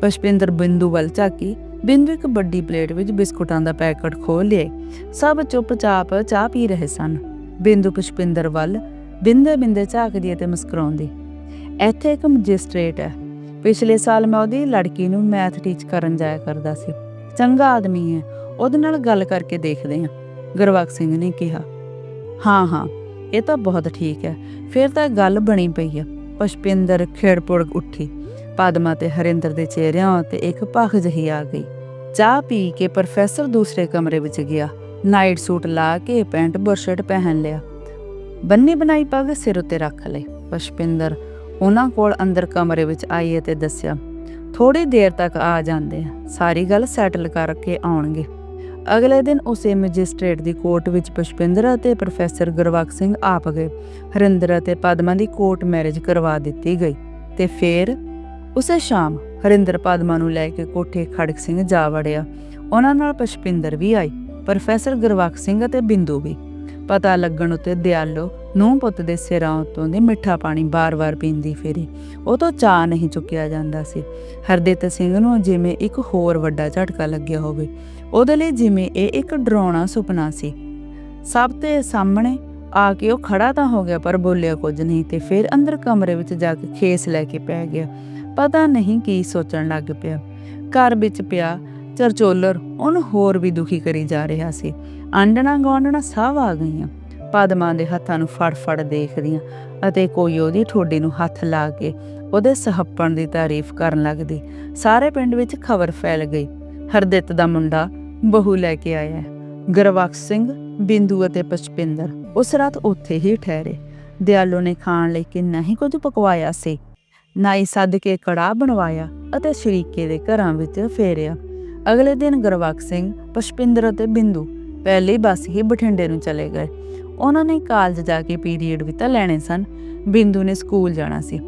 ਪੁਸ਼ਪਿੰਦਰ ਬਿੰਦੂ ਵੱਲ ਝਾਕੀ, ਬਿੰਦੂ ਇੱਕ ਵੱਡੀ ਪਲੇਟ ਵਿੱਚ ਬਿਸਕੁਟਾਂ ਦਾ ਪੈਕਟ ਖੋਲ ਲਿਆ। ਸਭ ਚੁੱਪਚਾਪ ਚਾਹ ਪੀ ਰਹੇ ਸਨ। ਬਿੰਦੂ ਪੁਸ਼ਪਿੰਦਰ ਵੱਲ ਬਿੰਦੇ ਬਿੰਦੇ ਝਾਕਦੀ ਅਤੇ ਮੁਸਕਰਾਉਂਦੀ। ਇੱਥੇ ਇੱਕ ਮੈਜਿਸਟ੍ਰੇਟ ਹੈ। ਪਿਛਲੇ ਸਾਲ ਮੈਂ ਉਹਦੀ ਲੜਕੀ ਨੂੰ ਮੈਥ ਟੀਚ ਕਰਨ ਜਾਇਆ ਕਰਦਾ ਸੀ। ਚੰਗਾ ਆਦਮੀ ਹੈ। ਉਹਦੇ ਨਾਲ ਗੱਲ ਕਰਕੇ ਦੇਖਦੇ ਹਾਂ। ਗੁਰਬਖਸ਼ ਸਿੰਘ ਨੇ ਕਿਹਾ, ਹਾਂ ਹਾਂ, ਇਹ ਤਾਂ ਬਹੁਤ ਠੀਕ ਹੈ। ਫਿਰ ਤਾਂ ਗੱਲ ਬਣੀ ਪਈ ਹੈ। ਪੁਸ਼ਪਿੰਦਰ ਖੇੜਪੁੜ ਉੱਠੀ। ਪਦਮਾ ਤੇ ਹਰਿੰਦਰ ਦੇ ਚਿਹਰਿਆਂ ਉੱਤੇ ਇੱਕ ਭਖ ਜਹੀ ਆ ਗਈ। ਚਾਹ ਪੀ ਕੇ ਪ੍ਰੋਫੈਸਰ ਦੂਸਰੇ ਕਮਰੇ ਵਿੱਚ ਗਿਆ। ਨਾਈਟ ਸੂਟ ਲਾ ਕੇ ਪੈਂਟ ਬੁਰਸ਼ਟ ਪਹਿਨ ਲਿਆ। ਬੰਨੀ ਬਣਾਈ ਪੱਗ ਸਿਰ ਉੱਤੇ ਰੱਖ ਲਈ ਪੁਸ਼ਪਿੰਦਰ ਉਹਨਾਂ ਕੋਲ ਅੰਦਰ ਕਮਰੇ ਵਿੱਚ ਆਈ ਅਤੇ ਦੱਸਿਆ ਥੋੜੀ ਦੇਰ ਤੱਕ ਆ ਜਾਂਦੇ ਆ, ਸਾਰੀ ਗੱਲ ਸੈਟਲ ਕਰਕੇ ਆਉਣਗੇ। ਅਗਲੇ ਦਿਨ ਉਸੇ ਮੈਜਿਸਟ੍ਰੇਟ ਦੀ ਕੋਰਟ ਵਿੱਚ ਪੁਸ਼ਪਿੰਦਰ ਅਤੇ ਪ੍ਰੋਫੈਸਰ ਗੁਰਬਖਸ਼ ਸਿੰਘ ਆਪ ਗਏ। ਹਰਿੰਦਰ ਅਤੇ ਪਦਮਾ ਦੀ ਕੋਰਟ ਮੈਰਿਜ ਕਰਵਾ ਦਿੱਤੀ ਗਈ ਤੇ ਫਿਰ ਉਸੇ ਸ਼ਾਮ ਹਰਿੰਦਰ ਪਦਮਾ ਨੂੰ ਲੈ ਕੇ ਕੋਠੇ ਖੜਕ ਸਿੰਘ ਜਾ ਵੜਿਆ। ਉਹਨਾਂ ਨਾਲ ਪੁਸ਼ਪਿੰਦਰ ਵੀ ਆਈ, ਪ੍ਰੋਫੈਸਰ ਗੁਰਬਖਸ਼ ਸਿੰਘ ਅਤੇ ਬਿੰਦੂ ਵੀ। ਪਤਾ ਲੱਗਣ ਉਤੇ ਦਿਆਲੋ ਨੂੰ ਪੁੱਤ ਦੇ ਸਿਰਾਂ ਉਤੋਂ ਦੇ ਮਿੱਠਾ ਪਾਣੀ ਬਾਰ-ਬਾਰ ਪੀਂਦੀ ਫੇਰੀ। ਉਹ ਤੋਂ ਚਾਹ ਨਹੀਂ ਚੁੱਕਿਆ ਜਾਂਦਾ ਸੀ। ਹਰਦੇਤ ਸਿੰਘ ਨੂੰ ਜਿਵੇਂ ਇੱਕ ਹੋਰ ਵੱਡਾ ਝਟਕਾ ਲੱਗਿਆ ਹੋਵੇ, ਉਹਦੇ ਲਈ ਜਿਵੇਂ ਇਹ ਇੱਕ ਡਰਾਉਣਾ ਸੁਪਨਾ ਸੀ। ਸਭ ਤੇ ਸਾਹਮਣੇ ਆ ਕੇ ਉਹ ਖੜਾ ਤਾਂ ਹੋ ਗਿਆ, ਪਰ ਬੋਲਿਆ ਕੁਝ ਨਹੀਂ ਤੇ ਫਿਰ ਅੰਦਰ ਕਮਰੇ ਵਿੱਚ ਜਾ ਕੇ ਖੇਸ ਲੈ ਕੇ ਪੈ ਗਿਆ। ਪਤਾ ਨਹੀਂ ਕੀ ਸੋਚਣ ਲੱਗ ਪਿਆ। ਘਰ ਵਿੱਚ ਪਿਆ ਚਰਚੋਲਰ, ਉਹਨੂੰ ਹੋਰ ਵੀ ਦੁਖੀ ਕਰੀ ਜਾ ਰਿਹਾ ਸੀ। ਆਂਡਣਾ ਗਵਾਂਡਣਾ ਸਭ ਆ ਗਈਆਂ। ਪਦਮਾ ਦੇ ਹੱਥਾਂ ਨੂੰ ਫੜ ਫੜ ਦੇਖਦੀਆਂ ਅਤੇ ਕੋਈ ਉਹਦੀ ਠੋਡੀ ਨੂੰ ਹੱਥ ਲਾ ਕੇ ਉਹਦੇ ਸਹੱਪਣ ਦੀ ਤਾਰੀਫ ਕਰਨ ਲੱਗਦੀ। ਸਾਰੇ ਪਿੰਡ ਵਿੱਚ ਖਬਰ ਫੈਲ ਗਈ। ਹਰਦਿੱਤ ਦਾ ਮੁੰਡਾ ਬਹੂ ਲੈ ਕੇ ਆਇਆ। ਹੈ ਸਿੰਘ, ਬਿੰਦੂ ਅਤੇ ਪਸ਼ਪਿੰਦਰ ਉਸ ਰਾਤ ਉੱਥੇ ਹੀ ਠਹਿਰੇ। ਦਿਆਲੋ ਨੇ ਖਾਣ ਲਈ ਕਿੰਨਾ ਹੀ ਕੁਝ ਪਕਵਾਇਆ ਸੀ। ਨਾਈ ਸੱਦ ਕੇ ਕੜਾਹ ਬਣਵਾਇਆ ਅਤੇ ਸ਼ਰੀਕੇ ਦੇ ਘਰਾਂ ਵਿੱਚ ਫੇਰਿਆ। ਅਗਲੇ ਦਿਨ ਗੁਰਬਖਸ਼ ਸਿੰਘ, ਪਸ਼ਪਿੰਦਰ ਅਤੇ ਬਿੰਦੂ ਪਹਿਲੀ ਬੱਸ ਹੀ ਬਠਿੰਡੇ ਨੂੰ ਚਲੇ ਗਏ। ਉਹਨਾਂ ਨੇ ਕਾਲਜ ਜਾ ਕੇ ਪੀਰੀਅਡ ਵੀ ਤਾਂ ਲੈਣੇ ਸਨ। ਬਿੰਦੂ ਨੇ ਸਕੂਲ ਜਾਣਾ ਸੀ।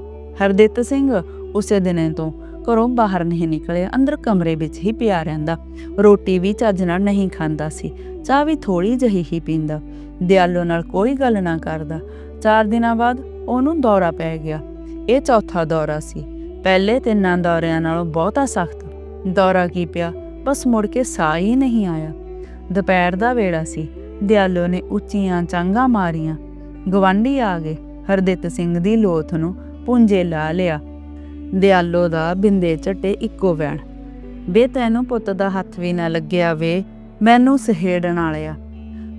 ਹਰਦਿੱਤ ਸਿੰਘ ਉਸੇ ਦਿਨ ਤੋਂ ਘਰੋਂ ਬਾਹਰ ਨਹੀਂ ਨਿਕਲਿਆ। ਅੰਦਰ ਕਮਰੇ ਵਿੱਚ ਹੀ ਪਿਆ ਰਹਿੰਦਾ। ਰੋਟੀ ਵੀ ਚੱਜ ਨਾਲ ਨਹੀਂ ਖਾਂਦਾ ਸੀ। ਚਾਹ ਵੀ ਥੋੜੀ ਜਿਹੀ ਹੀ ਪੀਂਦਾ। ਦਿਆਲੋ ਨਾਲ ਕੋਈ ਗੱਲ ਨਾ ਕਰਦਾ। ਚਾਰ ਦਿਨਾਂ ਬਾਅਦ ਉਹਨੂੰ ਦੌਰਾ ਪੈ ਗਿਆ। ਇਹ ਚੌਥਾ ਦੌਰਾ ਸੀ। ਪਹਿਲੇ ਤਿੰਨਾਂ ਦੌਰਿਆਂ ਨਾਲੋਂ ਬਹੁਤਾ ਸਖਤ। ਦੌਰਾ ਕੀ ਪਿਆ? ਬਸ ਮੁੜ ਕੇ ਸਾਹ ਹੀ ਨਹੀਂ ਆਇਆ। ਦੁਪਹਿਰ ਦਾ ਵੇਲਾ ਸੀ। ਦਿਆਲੋ ਨੇ ਉੱਚੀਆਂ ਚਾਂਗਾ ਮਾਰੀਆਂ। ਗਵਾਂਢੀ ਆ ਗਏ। ਹਰਦਿੱਤ ਸਿੰਘ ਦੀ ਲੋਥ ਨੂੰ ਪੁੰਜੇ ਲਾ ਲਿਆ। ਦਿਆਲੋ ਦਾ ਬਿੰਦੇ ਝੱਟੇ ਇੱਕੋ ਵੈਣ ਵੇ ਤੈਨੂੰ ਪੁੱਤ ਦਾ ਹੱਥ ਵੀ ਨਾ ਲੱਗਿਆ ਵੇ। ਮੈਨੂੰ ਸਹੇੜਨ ਵਾਲਿਆ।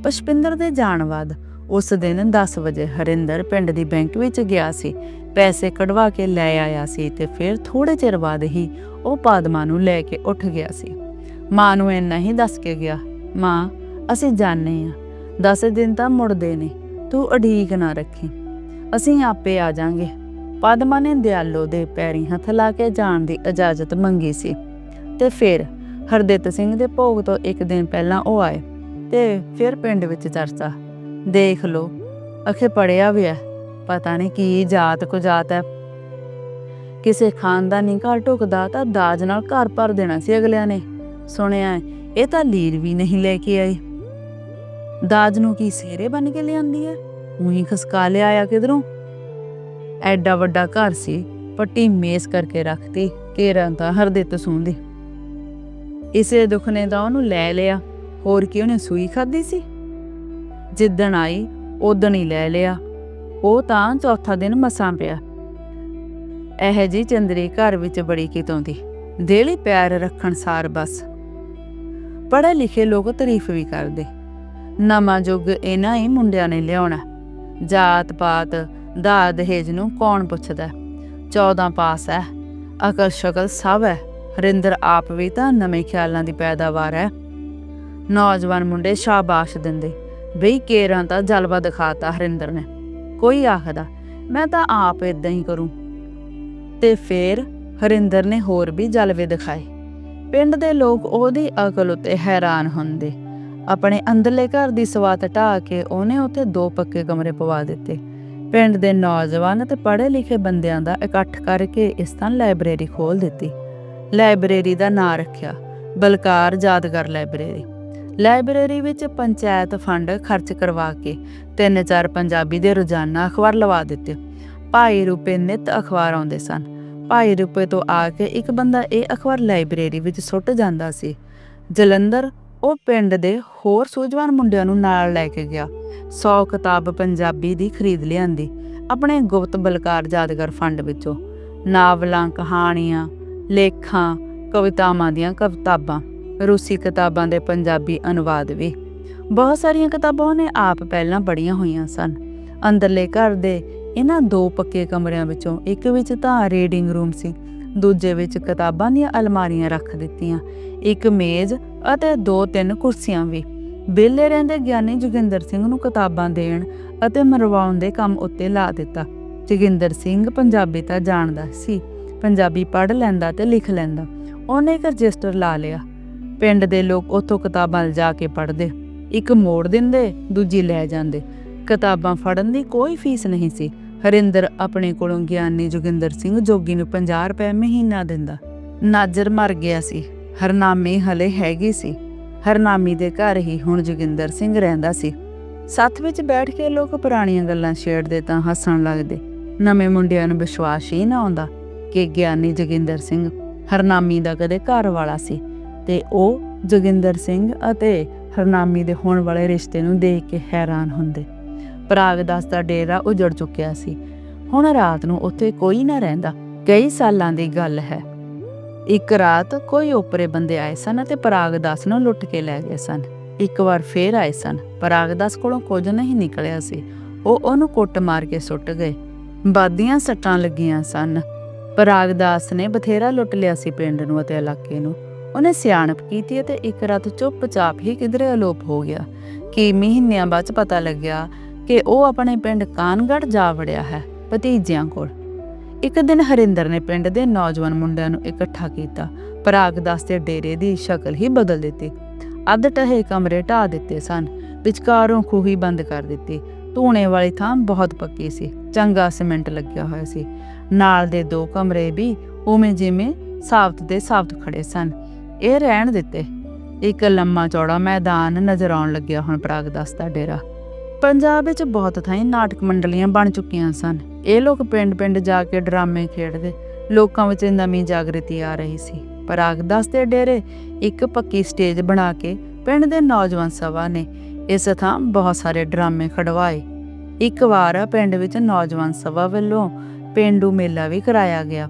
ਪਸ਼ਪਿੰਦਰ ਦੇ ਜਾਣ ਬਾਅਦ ਉਸ ਦਿਨ 10 ਵਜੇ ਹਰਿੰਦਰ ਪਿੰਡ ਦੀ ਬੈਂਕ ਵਿੱਚ ਗਿਆ ਸੀ। ਪੈਸੇ ਕਢਵਾ ਕੇ ਲੈ ਆਇਆ ਸੀ ਤੇ ਫਿਰ ਥੋੜੇ ਚਿਰ ਬਾਅਦ ਹੀ ਉਹ ਪਾਦਮਾ ਨੂੰ ਲੈ ਕੇ ਉੱਠ ਗਿਆ ਸੀ। ਮਾਂ ਨੂੰ ਇੰਨਾ ਹੀ ਦੱਸ ਕੇ ਗਿਆ, ਮਾਂ ਅਸੀਂ ਜਾਣੇ ਆ। 10 ਦਿਨ ਤਾਂ ਮੁੜਦੇ ਨੇ, ਤੂੰ ਅਡੀਕ ਨਾ ਰੱਖੀ। ਅਸੀਂ ਆਪੇ ਆ ਜਾਾਂਗੇ। ਪਦਮਾ ਨੇ ਦਿਆਲੋ ਦੇ ਪੈਰੀ ਹੱਥ ਲਾ ਕੇ ਜਾਣ ਦੀ ਇਜਾਜ਼ਤ ਮੰਗੀ ਸੀ। ਤੇ ਫਿਰ ਹਰਦਿੱਤ ਸਿੰਘ ਦੇ ਭੋਗ ਤੋਂ ਇੱਕ ਦਿਨ ਪਹਿਲਾਂ ਉਹ ਆਏ ਤੇ ਫਿਰ ਪਿੰਡ ਵਿੱਚ ਚਰਚਾ। ਦੇਖ ਲੋ ਅਖੇ ਪੜਿਆ ਵੀ ਹੈ ਪਤਾ ਨਹੀਂ ਕੀ ਜਾਤ ਕੋ ਜਾਤ ਹੈ ਕਿਸੇ ਖਾਨਦਾਨੀ ਘਰ ਢੁਕਦਾ ਤਾਂ ਦਾਜ ਨਾਲ ਘਰ ਭਰ ਦੇਣਾ ਸੀ ਅਗਲਿਆਂ ਨੇ। ਸੁਣਿਆ, ਇਹ ਤਾਂ ਲੀਰ ਵੀ ਨਹੀਂ ਲੈ ਕੇ ਆਈ। ਦਾਜ ਨੂੰ ਕੀ ਸੇਰੇ ਬਣ ਕੇ ਲਿਆਂਦੀ ਹੈ ਉਹੀ ਖਸਕਾ ਲਿਆ ਆ ਕਿਧਰੋਂ? ਐਡਾ ਵੱਡਾ ਘਰ ਸੀ, ਪੱਟੀ ਮੇਸ ਕਰਕੇ ਰੱਖਤੀ, ਕੇਰਾਂ ਤਾਂ ਹਰਦਿੱਤ ਸੁਣਦੀ ਇਸੇ ਦੁੱਖ ਨੇ ਤਾਂ ਉਹਨੂੰ ਲੈ ਲਿਆ, ਹੋਰ ਕੀ ਉਹਨੇ ਸੂਈ ਖਾਦੀ ਸੀ? ਜਿੱਦਣ ਆਈ ਉਦਣ ਹੀ ਲੈ ਲਿਆ। ਉਹ ਤਾਂ ਚੌਥਾ ਦਿਨ ਮਸਾਂ ਪਿਆ। ਇਹ ਜੀ ਚੰਦਰੀ ਘਰ ਵਿੱਚ ਬੜੀ ਕਿਤੋਂ ਦੀ ਦੇਲੀ ਪੈਰ ਰੱਖਣ ਸਾਰ ਬਸ। ਪੜ੍ਹੇ ਲਿਖੇ ਲੋਕ ਤਾਰੀਫ ਵੀ ਕਰਦੇ। ਨਵਾਂ ਯੁੱਗ ਇਹਨਾਂ ਹੀ ਮੁੰਡਿਆਂ ਨੇ ਲਿਆਉਣਾ। ਜਾਤ ਪਾਤ ਦਾ ਦਹੇਜ ਨੂੰ ਕੌਣ ਪੁੱਛਦਾ? 14 ਪਾਸ ਹੈ ਅਕਲ ਸ਼ਕਲ ਸਭ ਹੈ ਹਰਿੰਦਰ ਆਪ ਵੀ ਤਾਂ ਨਵੇਂ ਖਿਆਲਾਂ ਦੀ ਪੈਦਾਵਾਰ ਹੈ ਨੌਜਵਾਨ ਮੁੰਡੇ ਸ਼ਾਬਾਸ਼ ਦਿੰਦੇ। ਬਈ ਕੇਰਾਂ ਤਾਂ ਜਲਵਾ ਦਿਖਾਤਾ ਹਰਿੰਦਰ ਨੇ। ਕੋਈ ਆਖਦਾ, ਮੈਂ ਤਾਂ ਆਪ ਇਦਾਂ ਹੀ ਕਰੂੰ। ਤੇ ਫੇਰ ਹਰਿੰਦਰ ਨੇ ਹੋਰ ਵੀ ਜਲਵੇ ਦਿਖਾਏ। ਪਿੰਡ ਦੇ ਲੋਕ ਉਹਦੀ ਅਕਲ ਉੱਤੇ ਹੈਰਾਨ ਹੁੰਦੇ। ਆਪਣੇ ਅੰਦਰਲੇ ਘਰ ਦੀ ਸਵਾਤ ਢਾਹ ਕੇ ਉਹਨੇ ਉੱਥੇ ਦੋ ਪੱਕੇ ਕਮਰੇ ਪਵਾ ਦਿੱਤੇ। ਪਿੰਡ ਦੇ ਨੌਜਵਾਨ ਤੇ ਪੜ੍ਹੇ ਲਿਖੇ ਬੰਦਿਆਂ ਦਾ ਇਕੱਠ ਕਰਕੇ ਇਸ ਤਾਂ ਲਾਇਬ੍ਰੇਰੀ ਖੋਲ ਦਿੱਤੀ। ਲਾਇਬ੍ਰੇਰੀ ਦਾ ਨਾਂ ਰੱਖਿਆ, ਬਲਕਾਰ ਯਾਦਗਾਰ ਲਾਇਬ੍ਰੇਰੀ। ਲਾਇਬ੍ਰੇਰੀ ਵਿੱਚ ਪੰਚਾਇਤ ਫੰਡ ਖਰਚ ਕਰਵਾ ਕੇ ਤਿੰਨ ਚਾਰ ਪੰਜਾਬੀ ਦੇ ਰੋਜ਼ਾਨਾ ਅਖਬਾਰ ਲਵਾ ਦਿੱਤੇ। ਭਾਈ ਰੂਪੇ ਨਿਤ ਅਖਬਾਰ ਆਉਂਦੇ ਸਨ। ਭਾਈ ਰੂਪੇ ਤੋਂ ਆ ਕੇ ਇੱਕ ਬੰਦਾ ਇਹ ਅਖਬਾਰ ਲਾਇਬ੍ਰੇਰੀ ਵਿੱਚ ਸੁੱਟ ਜਾਂਦਾ ਸੀ। ਜਲੰਧਰ ਉਹ ਪਿੰਡ ਦੇ ਹੋਰ ਸੂਝਵਾਨ ਮੁੰਡਿਆਂ ਨੂੰ ਨਾਲ ਲੈ ਕੇ ਗਿਆ। 100 ਕਿਤਾਬ ਪੰਜਾਬੀ ਦੀ ਖਰੀਦ ਲਿਆਂਦੀ, ਆਪਣੇ ਗੁਪਤ ਬਲਕਾਰ ਯਾਦਗਾਰ ਫੰਡ ਵਿੱਚੋਂ। ਨਾਵਲਾਂ, ਕਹਾਣੀਆਂ, ਲੇਖਾਂ, ਕਵਿਤਾਵਾਂ ਦੀਆਂ ਕਿਤਾਬਾਂ ਰੂਸੀ ਕਿਤਾਬਾਂ ਦੇ ਪੰਜਾਬੀ ਅਨੁਵਾਦ ਵੀ। ਬਹੁਤ ਸਾਰੀਆਂ ਕਿਤਾਬਾਂ ਉਹਨੇ ਆਪ ਪਹਿਲਾਂ ਪੜ੍ਹੀਆਂ ਹੋਈਆਂ ਸਨ। ਅੰਦਰਲੇ ਘਰ ਦੇ ਇਹਨਾਂ ਦੋ ਪੱਕੇ ਕਮਰਿਆਂ ਵਿੱਚੋਂ ਇੱਕ ਵਿੱਚ ਤਾਂ ਰੀਡਿੰਗ ਰੂਮ ਸੀ ਦੂਜੇ ਵਿੱਚ ਕਿਤਾਬਾਂ ਦੀਆਂ ਅਲਮਾਰੀਆਂ ਰੱਖ ਦਿੱਤੀਆਂ। ਇੱਕ ਮੇਜ਼ ਅਤੇ ਦੋ ਤਿੰਨ ਕੁਰਸੀਆਂ ਵੀ। ਵਿਹਲੇ ਰਹਿੰਦੇ ਗਿਆਨੀ ਜੋਗਿੰਦਰ ਸਿੰਘ ਨੂੰ ਕਿਤਾਬਾਂ ਦੇਣ ਅਤੇ ਮਰਵਾਉਣ ਦੇ ਕੰਮ ਉੱਤੇ ਲਾ ਦਿੱਤਾ। ਜੋਗਿੰਦਰ ਸਿੰਘ ਪੰਜਾਬੀ ਤਾਂ ਜਾਣਦਾ ਸੀ। ਪੰਜਾਬੀ ਪੜ੍ਹ ਲੈਂਦਾ ਤੇ ਲਿਖ ਲੈਂਦਾ। ਉਹਨੇ ਇੱਕ ਰਜਿਸਟਰ ਲਾ ਲਿਆ। ਪਿੰਡ ਦੇ ਲੋਕ ਉੱਥੋਂ ਕਿਤਾਬਾਂ ਲਿਜਾ ਕੇ ਪੜ੍ਹਦੇ। ਇੱਕ ਮੋੜ ਦਿੰਦੇ, ਦੂਜੀ ਲੈ ਜਾਂਦੇ। ਕਿਤਾਬਾਂ ਫੜਨ ਦੀ ਕੋਈ ਫੀਸ ਨਹੀਂ ਸੀ। ਹਰਿੰਦਰ ਆਪਣੇ ਕੋਲੋਂ ਗਿਆਨੀ ਜੋਗਿੰਦਰ ਸਿੰਘ ਜੋਗੀ ਨੂੰ 50 ਰੁਪਏ ਮਹੀਨਾ ਦਿੰਦਾ। ਨਾਜਰ ਮਰ ਗਿਆ ਸੀ। ਹਰਨਾਮੀ ਹਲੇ ਹੈਗੀ ਸੀ। ਹਰਨਾਮੀ ਦੇ ਘਰ ਹੀ ਹੁਣ ਜੋਗਿੰਦਰ ਸਿੰਘ ਰਹਿੰਦਾ ਸੀ। ਸੱਥ ਵਿੱਚ ਬੈਠ ਕੇ ਲੋਕ ਪੁਰਾਣੀਆਂ ਗੱਲਾਂ ਛੇੜਦੇ ਤਾਂ ਹੱਸਣ ਲੱਗਦੇ। ਨਵੇਂ ਮੁੰਡਿਆਂ ਨੂੰ ਵਿਸ਼ਵਾਸ ਹੀ ਨਾ ਆਉਂਦਾ ਕਿ ਗਿਆਨੀ ਜੋਗਿੰਦਰ ਸਿੰਘ ਹਰਨਾਮੀ ਦਾ ਕਦੇ ਘਰ ਵਾਲਾ ਸੀ ਤੇ ਉਹ ਜੋਗਿੰਦਰ ਸਿੰਘ ਅਤੇ ਹਰਨਾਮੀ ਦੇ ਹੋਣ ਵਾਲੇ ਰਿਸ਼ਤੇ ਨੂੰ ਦੇਖ ਕੇ ਹੈਰਾਨ ਹੁੰਦੇ। ਪਰਾਗਦਾਸ ਦਾ ਡੇਰਾ ਉਜੜ ਚੁੱਕਿਆ ਸੀ। ਹੁਣ ਰਾਤ ਨੂੰ ਉੱਥੇ ਕੋਈ ਨਾ ਰਹਿੰਦਾ। ਕਈ ਸਾਲਾਂ ਦੀ ਗੱਲ ਹੈ। ਇੱਕ ਰਾਤ ਕੋਈ ਓਪਰੇ ਬੰਦੇ ਆਏ ਸਨ ਅਤੇ ਪਰਾਗਦਾਸ ਨੂੰ ਲੁੱਟ ਕੇ ਲੈ ਗਏ ਸਨ। ਇੱਕ ਵਾਰ ਫੇਰ ਆਏ ਸਨ। ਪਰਾਗਦਾਸ ਕੋਲੋਂ ਕੁਝ ਨਹੀਂ ਨਿਕਲਿਆ ਸੀ। ਉਹ ਉਹਨੂੰ ਕੁੱਟ ਮਾਰ ਕੇ ਸੁੱਟ ਗਏ। ਬਾਦੀਆਂ ਸੱਟਾਂ ਲੱਗੀਆਂ ਸਨ। ਪਰਾਗਦਾਸ ਨੇ ਬਥੇਰਾ ਲੁੱਟ ਲਿਆ ਸੀ ਪਿੰਡ ਨੂੰ ਅਤੇ ਇਲਾਕੇ ਨੂੰ। ਉਹਨੇ ਸਿਆਣਪ ਕੀਤੀ ਅਤੇ ਇੱਕ ਰਾਤ ਚੁੱਪਚਾਪ ਹੀ ਕਿਧਰੇ ਅਲੋਪ ਹੋ ਗਿਆ। ਕਿ ਮਹੀਨਿਆਂ ਬਾਅਦ ਪਤਾ ਲੱਗਿਆ ਕਿ ਉਹ ਆਪਣੇ ਪਿੰਡ ਕਾਨਗੜ ਜਾ ਵੜਿਆ ਹੈ, ਭਤੀਜਿਆਂ ਕੋਲ। ਇੱਕ ਦਿਨ ਹਰਿੰਦਰ ਨੇ ਪਿੰਡ ਦੇ ਨੌਜਵਾਨ ਮੁੰਡਿਆਂ ਨੂੰ ਇਕੱਠਾ ਕੀਤਾ। ਪਰਾਗਦਾਸ ਦੇ ਡੇਰੇ ਦੀ ਸ਼ਕਲ ਹੀ ਬਦਲ ਦਿੱਤੀ। ਅੱਧ ਟਹੇ ਕਮਰੇ ਢਾ ਦਿੱਤੇ ਸਨ, ਵਿਚਕਾਰੋਂ ਖੂਹੀ ਬੰਦ ਕਰ ਦਿੱਤੀ। ਧੂਣੇ ਵਾਲੀ ਥਾਂ ਬਹੁਤ ਪੱਕੀ ਸੀ, ਚੰਗਾ ਸੀਮੈਂਟ ਲੱਗਿਆ ਹੋਇਆ ਸੀ। ਨਾਲ ਦੇ ਦੋ ਕਮਰੇ ਵੀ ਉਵੇਂ ਜਿਵੇਂ ਸਾਬਤ ਦੇ ਸਾਬਤ ਖੜੇ ਸਨ। ਇਹ ਰਹਿਣ ਦਿੱਤੇ। ਇੱਕ ਲੰਮਾ ਚੌੜਾ ਮੈਦਾਨ ਨਜ਼ਰ ਆਉਣ ਲੱਗਿਆ ਹੁਣ ਪ੍ਰਾਗਦਾਸ ਦਾ ਡੇਰਾ। ਪੰਜਾਬ ਵਿੱਚ ਬਹੁਤ ਥਾਈਂ ਨਾਟਕ ਮੰਡਲੀਆਂ ਬਣ ਚੁੱਕੀਆਂ ਸਨ। ਇਹ ਲੋਕ ਪਿੰਡ-ਪਿੰਡ ਜਾ ਕੇ ਡਰਾਮੇ ਖੇਡਦੇ, ਲੋਕਾਂ ਵਿੱਚ ਨਵੀਂ ਜਾਗ੍ਰਿਤੀ ਆ ਰਹੀ ਸੀ। ਪ੍ਰਾਗਦਾਸ ਦੇ ਡੇਰੇ ਇੱਕ ਪੱਕੀ ਸਟੇਜ ਬਣਾ ਕੇ ਪਿੰਡ ਦੇ ਨੌਜਵਾਨ ਸਭਾ ਨੇ ਇਸ ਥਾਂ ਬਹੁਤ ਸਾਰੇ ਡਰਾਮੇ ਖੜਵਾਏ। ਇੱਕ ਵਾਰ ਪਿੰਡ ਵਿੱਚ ਨੌਜਵਾਨ ਸਭਾ ਵੱਲੋਂ ਪਿੰਡੂ ਮੇਲਾ ਵੀ ਕਰਾਇਆ ਗਿਆ।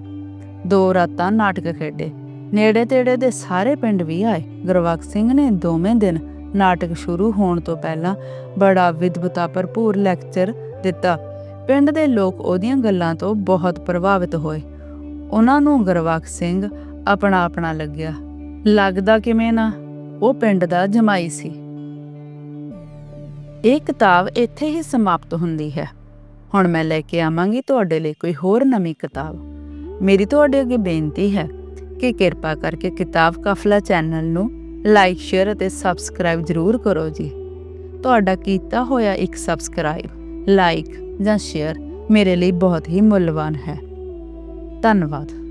ਦੋ ਰਾਤਾਂ ਨਾਟਕ ਖੇਡੇ। ਨੇੜੇ ਤੇੜੇ ਦੇ ਸਾਰੇ ਪਿੰਡ ਵੀ ਆਏ। ਗੁਰਵਖਸ਼ ਸਿੰਘ ਨੇ ਦੋਵੇਂ ਦਿਨ ਨਾਟਕ ਸ਼ੁਰੂ ਹੋਣ ਤੋਂ ਪਹਿਲਾਂ ਬੜਾ ਵਿਦਵਤਾ ਭਰਪੂਰ ਲੈਕਚਰ ਦਿੱਤਾ। ਪਿੰਡ ਦੇ ਲੋਕ ਉਹਦੀਆਂ ਗੱਲਾਂ ਤੋਂ ਬਹੁਤ ਪ੍ਰਭਾਵਿਤ ਹੋਏ। ਉਹਨਾਂ ਨੂੰ ਗੁਰਵਖਸ਼ ਸਿੰਘ ਆਪਣਾ ਆਪਣਾ ਲੱਗਿਆ। ਲੱਗਦਾ ਕਿਵੇਂ ਨਾ, ਉਹ ਪਿੰਡ ਦਾ ਜਮਾਈ ਸੀ। ਇਹ ਕਿਤਾਬ ਇੱਥੇ ਹੀ ਸਮਾਪਤ ਹੁੰਦੀ ਹੈ। ਹੁਣ ਮੈਂ ਲੈ ਕੇ ਆਵਾਂਗੀ ਤੁਹਾਡੇ ਲਈ ਕੋਈ ਹੋਰ ਨਵੀਂ ਕਿਤਾਬ। ਮੇਰੀ ਤੁਹਾਡੇ ਅੱਗੇ ਬੇਨਤੀ ਹੈ ਕਿ ਕਿਰਪਾ ਕਰਕੇ ਕਿਤਾਬ ਕਾਫਲਾ ਚੈਨਲ ਨੂੰ ਲਾਈਕ, ਸ਼ੇਅਰ ਅਤੇ ਸਬਸਕ੍ਰਾਈਬ ਜ਼ਰੂਰ ਕਰੋ ਜੀ। ਤੁਹਾਡਾ ਕੀਤਾ ਹੋਇਆ ਇੱਕ ਸਬਸਕ੍ਰਾਈਬ, ਲਾਈਕ ਜਾਂ ਸ਼ੇਅਰ ਮੇਰੇ ਲਈ ਬਹੁਤ ਹੀ ਮੁੱਲਵਾਨ ਹੈ। ਧੰਨਵਾਦ।